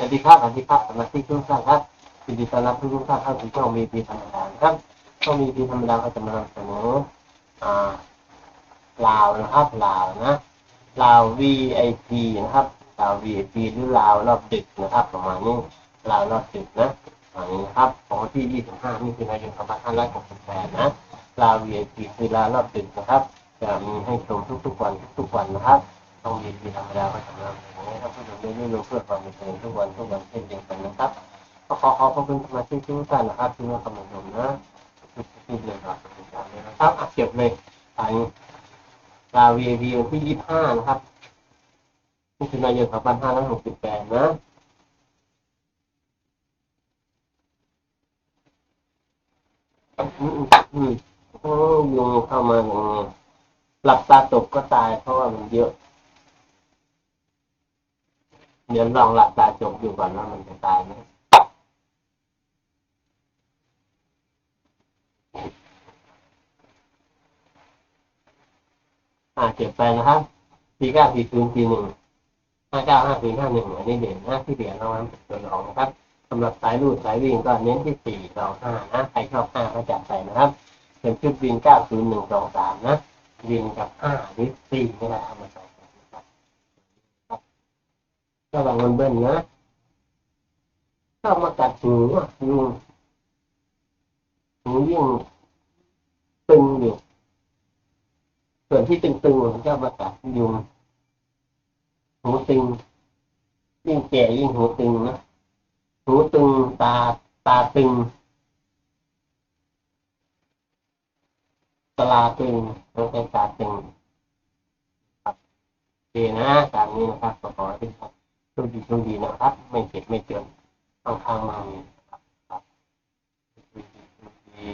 สวัสดีครับสวัสดีครับสมาชิกทุกท่านครับยินดีต้อนรับทุกท่านเข้าสู่ช่องมีพีธรรมดาครับช่องมีพีธรรมดาก็จะมานำเสนออ่าลาวนะครับลาวนะลาว VIP นะครับลาว VIP หรือลาวรอบดึกนะครับ ประมาณนี้ลาวรอบดึกนะประมาณนี้ครับของที่ 25มิถุนายน2568นะลาว VIP คือลาวรอบดึกนะครับ จะมีให้ชมทุกๆวันทุกๆวันนะครับ ต้องมีพีธรรมดาก็จะมานำเสนอให้ท่านผู้ชมได้รู้เพื่อความบันเทิงทุกวันทุกวันเช่นเดียวกันนะครับก็ขอขอบคุณสมาชิกทุกท่านนะครับที่มาคำนวณนะทุกๆเลยครับทุกท่านเลยนะครับอะเก็บเลยไปลาวีวีวันที่ยี่ห้านะครับมิถุนายนสองพันห้าร้อยหกสิบแปดนะอืมอืมโอ้ยุงเข้ามาอย่างนี้หลับตาตกก็ตายเพราะว่ามันเยอะ เดี๋ยวลองหลับตาจบดูก่อนว่ามันจะตายไหมอ่าเก็บไปนะครับสี่เก้าสี่ศูนย์สี่หนึ่งห้าเก้าห้าศูนย์ห้าหนึ่งอันนี้เด่นนะที่เหลือเราทำตัวรองนะครับสำหรับสายรูดสายวิ่งก็เน้นที่สี่สองห้านะใครชอบห้าก็จัดไปนะครับ เป็นชุดวิ่งเก้าศูนย์หนึ่งสองสามนะวิ่งกับห้าหรือสี่นี่แหละเอามาใส่กันนะครับครับ ระวังมันเบิ้ลนะเข้ามากัดหูอะยุงหูยิ่งตึงอยู่ส่วนที่ตึงๆมันก็มาจากยุงหูตึงยิ่งแก่ยิ่งหูตึงนะหูตึงตาตาตึงตาตึงแล้วก็ตาตึงครับโอเคนะตามนี้นะครับขอให้ทุกท่าน คดีโชคดีนะครับ ไม่เจ็บไม่เจ็บข้างข้างมาครัครับดี